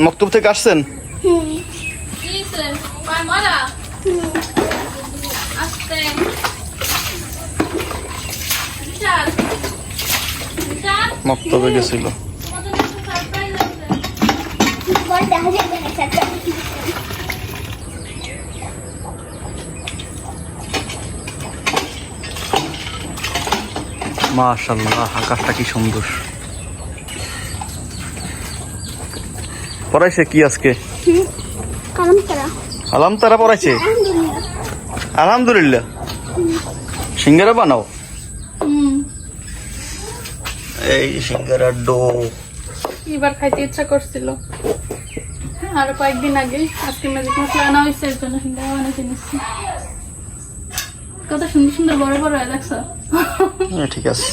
মক্তব থেকে আসছেন. মক্তবে গেছিল মাশাল্লাহ আকাশটা কি সুন্দর পড়াইছে কি আজকে? আলাম তারা পড়াইছে? আলহামদুলিল্লাহ। সিঙ্গারা বানাও। এই সিঙ্গারার ডো। এবার খাইতে ইচ্ছা করছিল। আর কয়েকদিন আগে আজকে ম্যাজিক মশলা আনা হয়েছে এর জন্য সিঙ্গারা বানাতে নিচ্ছি। কত সুন্দর সুন্দর বড় বড় হয় দেখছ? হ্যাঁ, ঠিক আছে।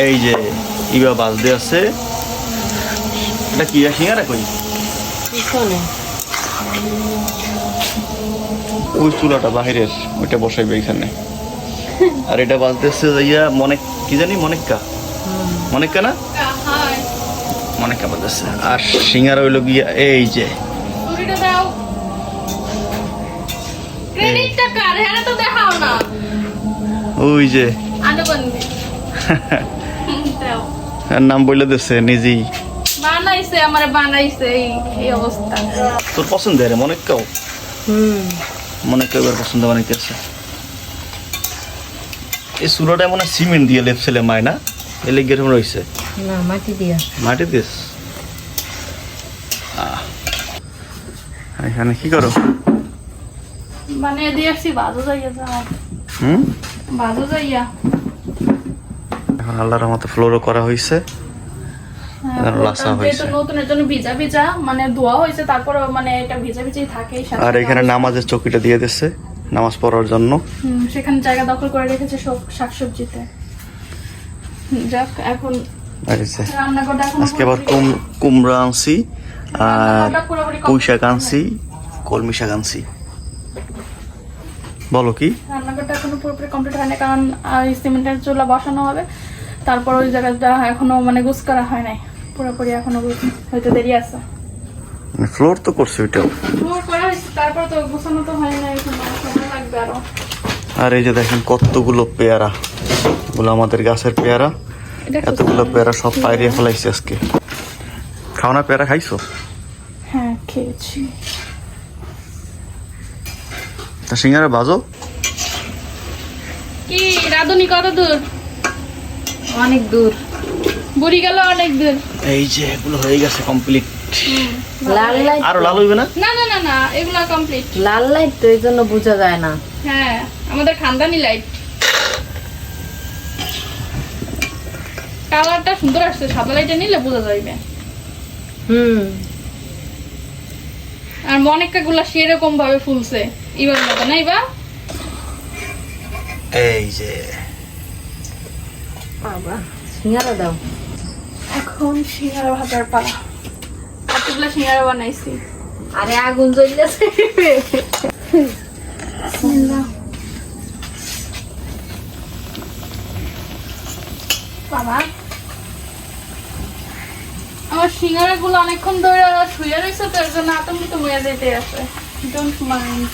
এই যে ইবা বাজতে আছে। এটা কি সিঙ্গারা কই? ওই চুলাটা বাহিরের ওইটা বসাইবে এখানে আর এটা বাজতেছে যাইয়া মনে কি জানি মনেক্কা? মনেক্কা না? মনেক্কা বাজতেছে আর সিঙ্গারা হইল গিয়া এই যে। হ্যাঁ ওই যে। নাম বলে দিচ্ছে নিজেই। বানাইছে আমার বানাইছে এই অবস্থা। তোর পছন্দের মনেক্কাও হুম। মনেক্কা এবার পছন্দ বানাইতেছে এই চুলাটা মনে সিমেন্ট দিয়ে লেপছিলে মায় না? এলে গেরম রয়েছে না মাটি দিয়া। মাটি দিস। এখানে কি করো? বানিয়ে দিয়ে আসছি বাজু যাইয়া হুম? বাজু যাইয়া। এখন আল্লাহর মতো ফ্লোরও করা হয়েছে হ্যাঁ, মানে মানে আর এখানে নামাজের চকিটা দিয়ে দিচ্ছে নামাজ পড়ার জন্য। সেখানে জায়গা দখল করে রেখেছে শাকসবজিতে। যাক এখন আর এই যে, রান্নাঘরটা এখন আজকে আবার কুম কুমড়া আনছি আর পুঁই শাক আনছি কলমি শাক আনছি। বলো কি? রান্নাঘরটা এখনও পুরোপুরি কমপ্লিট হয়নি কারণ সিমেন্টের চুলা বসানো হবে। তারপর ওই জায়গাটা এখনও মানে গুছ করা হয় নাই। পুরোপুরি এখনও হয়তো দেরি আছে। ফ্লোর তো করছে ওইটাও। আমার করা হয়েছে তারপর তো গোছানো তো হয় নাই এখনও সময় লাগবে আরও। আর এই যে দেখেন কতগুলো পেয়ারা গুলো আমাদের গাছের পেয়ারা। এতগুলো পেয়ারা সব পাইরিয়ে ফেলাইছে আজকে। খাও না পেয়ারা খাইছো? হ্যাঁ খেয়েছি। তা সিঙ্গারা বাজো কি রাধুনি কত দূর অনেক দূর। বুড়ি গেল অনেক দূর। এই যে এগুলো হয়ে গেছে কমপ্লিট লাল লাইট আরও লাল হইবে না? না না না না এগুলো কমপ্লিট লাল লাইট তো এই বোঝা যায় না। হ্যাঁ আমাদের খানদানি লাইট কালারটা সুন্দর আসছে সাদা লাইটে নিলে বোঝা যাইবে। হুম। আর মনেকা গুলা সেরকম ভাবে ফুলছে। এবার মতো না এবার এই যে। বাবা সিঙ্গারা দাও। এখন সিঙ্গারা ভাজার পালা। কতগুলো সিঙ্গারা বানাইছি। আরে আগুন জ্বললেছে বাবা আমার সিঙ্গারা গুলো অনেকক্ষণ ধরে শুয়ে রয়েছে তো এর জন্য আতঙ্কিত হয়ে যেতে আছে। ডোন্ট মাইন্ড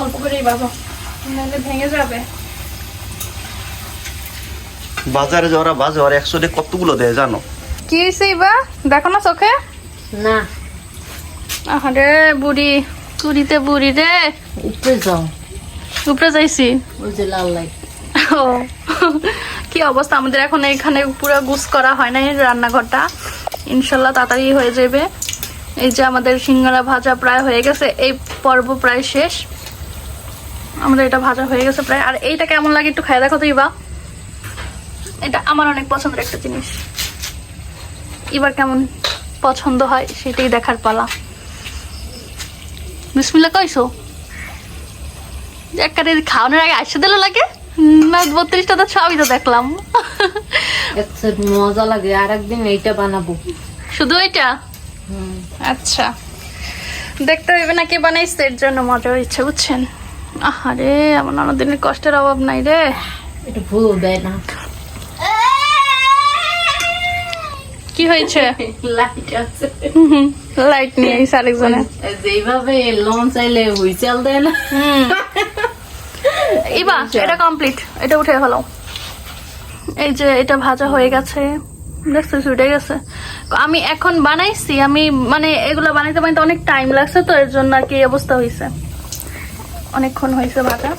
অল্প করেই বাবা নাহলে ভেঙে যাবে। বাজারে যাওয়ারা বাজে আর একশো দিয়ে কতগুলো দেয় জানো? কি হয়েছে ইবা দেখো না চোখে? না। আরে বুড়ি। চুরিতে বুড়ি রে। উপরে যাও। উপরে যাইছি। ওই যে লাল লাইট। ও। কি অবস্থা? আমাদের এখন এখানে পুরো গুস করা হয় নাই রান্নাঘরটা। ইনশাল্লাহ তাড়াতাড়ি হয়ে যাবে। এই যে আমাদের সিঙ্গারা ভাজা প্রায় হয়ে গেছে। এই পর্ব প্রায় শেষ। আমাদের এটা ভাজা হয়ে গেছে প্রায়। আর এইটা কেমন লাগে একটু খাই দেখো তো ইবা এটা আমার অনেক পছন্দের একটা জিনিস। এবার কেমন পছন্দ হয় সেটাই দেখার পালা। বিসমিল্লা কইছো? একবারে খাওয়ানোর আগে আসতে দিলে লাগে? না বত্রিশটা তো সবই তো দেখলাম। মজা লাগে আর একদিন এইটা বানাবো। শুধু এটা আচ্ছা। দেখতে হইবে না কে বানাইছে এর জন্য মজা হচ্ছে বুঝছেন? আহারে আমার ননদিনের কষ্টের অভাব নাই রে। একটু ভুল দেয় না। কি হয়েছে? লাইট আছে। লাইট নিয়ে আইসে আরেকজনে। যেভাবে লোন চাইলে হুইসেল দেয় না। ইবা এটা কমপ্লিট এটা উঠে এই যে এটা ভাজা হয়ে গেছে। দেখছিস উঠে গেছে। আমি এখন বানাইছি আমি মানে এগুলো বানাইতে বানাইতে অনেক টাইম লাগছে তো এর জন্য আর কি অবস্থা হয়েছে অনেকক্ষণ হয়েছে ভাজা।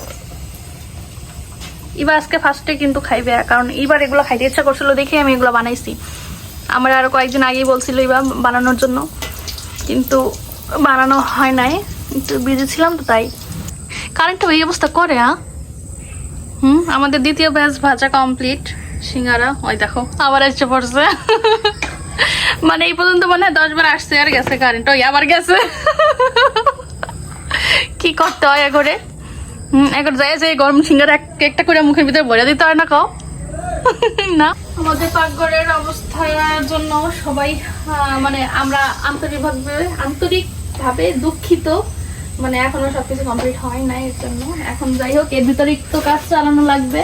এবার আজকে ফার্স্টে কিন্তু খাইবে কারণ এবার এগুলো খাইতে ইচ্ছা করছিল দেখে আমি এগুলো বানাইছি। আমার আরও কয়েকদিন আগেই বলছিল এবার বানানোর জন্য। কিন্তু বানানো হয় নাই, একটু বিজি ছিলাম তো তাই। কারেন্টটা এই অবস্থা করে হ্যাঁ হুম, আমাদের দ্বিতীয় ব্যাচ ভাজা কমপ্লিট সিঙ্গারা, ওই দেখো, আবার এসে পড়ছে। মানে এই পর্যন্ত মনে হয় দশ বার আসছে, আর গেছে কারেন্ট ওই আবার গেছে। কি করতে হয় করে হুম এখন যাই যে গরম সিঙ্গারা এক একটা করে মুখের ভিতরে ভরে দিতে হয় না কাও? না? আমাদের পাকঘরের অবস্থার জন্য সবাই মানে আমরা আন্তরিকভাবে আন্তরিকভাবে দুঃখিত। মানে এখনও সবকিছু কমপ্লিট হয় নাই এর জন্য। এখন যাই হোক এর ভিতরে একটু কাজ চালানো লাগবে।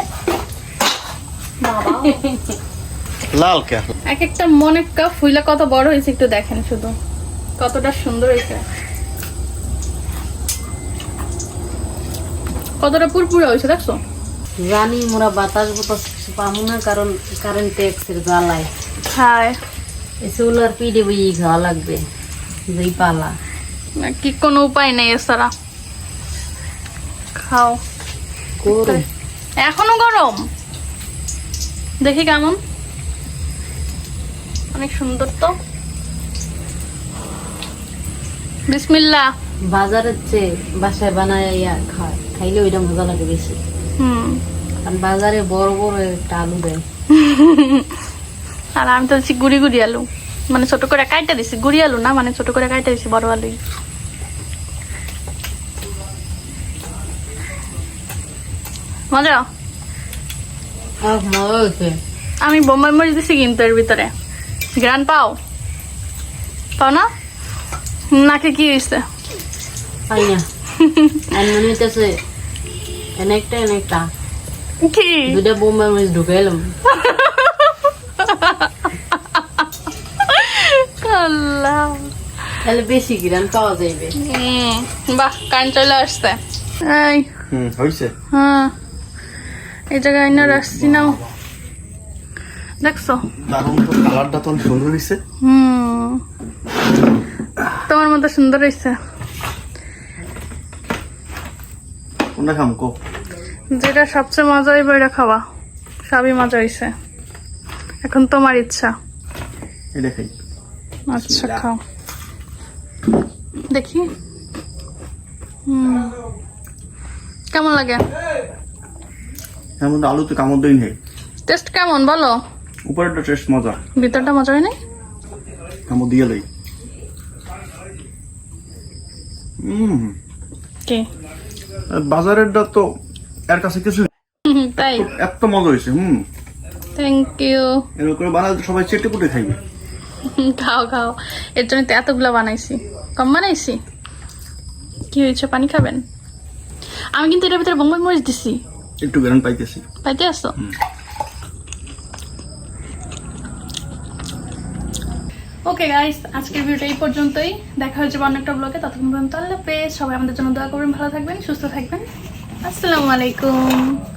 লাল কে? এক একটা মনে কাপ ফুইলা কত বড় হয়েছে একটু দেখেন শুধু। কতটা সুন্দর হয়েছে। কতটা পুরপুরা হয়েছে দেখছ? জানি মোরা বাতাস বাতাস কিছু পাবো না কারণ কারেন্ট ট্যাক্সের জ্বালায়। হায়। সোলার পিডে বই খাওয়া লাগবে পালা। কি কোনো উপায় নেই এছাড়া খাও। এখনও গরম? দেখি কেমন। অনেক সুন্দর তো। বিসমিল্লা বাজারের চেয়ে বাসায় বানায় খায় খাইলে ওইটা মজা লাগে বেশি। কারণ বাজারে বড় বড় একটা আলু দেয়। আর আমি তো দিচ্ছি গুড়ি গুড়ি আলু। মানে ছোট করে কাইটা দিছি গুড়ি আলু না মানে ছোট করে কাইটা দিছি বড় আলুই। মজা? আমি বোম্বাই মরিচ দিছি কিন্তু এর ভিতরে। গ্রান পাও? পাও না? নাকি কি হয়েছে না অনেকটা অনেকটা কি? দুটা বোম্বার মরিচ ঢুকাইলাম আল্লাহ। তাহলে বেশি গ্রান পাওয়া যাইবে? বাহ কারেন্ট চলে আসছে। এই। হুম হইছে। হ্যাঁ। এই জায়গায় না রাখছি নাও। দেখছ? দারুণ তো কালারটা তো সুন্দর হইছে। হুম। তোমার মতো সুন্দর হয়েছে কোনটা খাম কো যেটা সবচেয়ে মজা হইবে এটা খাওয়া। সবই মজা হয়েছে এখন তোমার ইচ্ছা। এটা খাই আচ্ছা খাও। দেখি। কেমন লাগে? এমন আলু তো কামড় দিই নেই। টেস্ট কেমন বলো? উপরেরটা টেস্ট মজা। ভিতরটা মজা হয় নাই? কামড় দিয়ে লই হুম। কি? বাজারেরটা তো এর কাছে কিছু তাই? এত মজা হয়েছে হুম। থ্যাংক ইউ এরকম করে বানালে সবাই চেটে পুটে খাইবে। খাও খাও। এর জন্য তো এতগুলো বানাইছি। কম বানাইছি? কি হয়েছে পানি খাবেন? আমি কিন্তু এটার ভিতরে বোম্বাই মরিচ দিছি। একটু গ্রান পাইতেছি। পাইতে আসো ওকে গাইস আজকের ভিডিওটা এই পর্যন্তই। দেখা হয়েছে অন্য একটা ব্লগে ততক্ষণ পর্যন্ত আল্লাহ পেয়ে সবাই আমাদের জন্য দোয়া করবেন, ভালো থাকবেন, সুস্থ থাকবেন। আসসালামু আলাইকুম।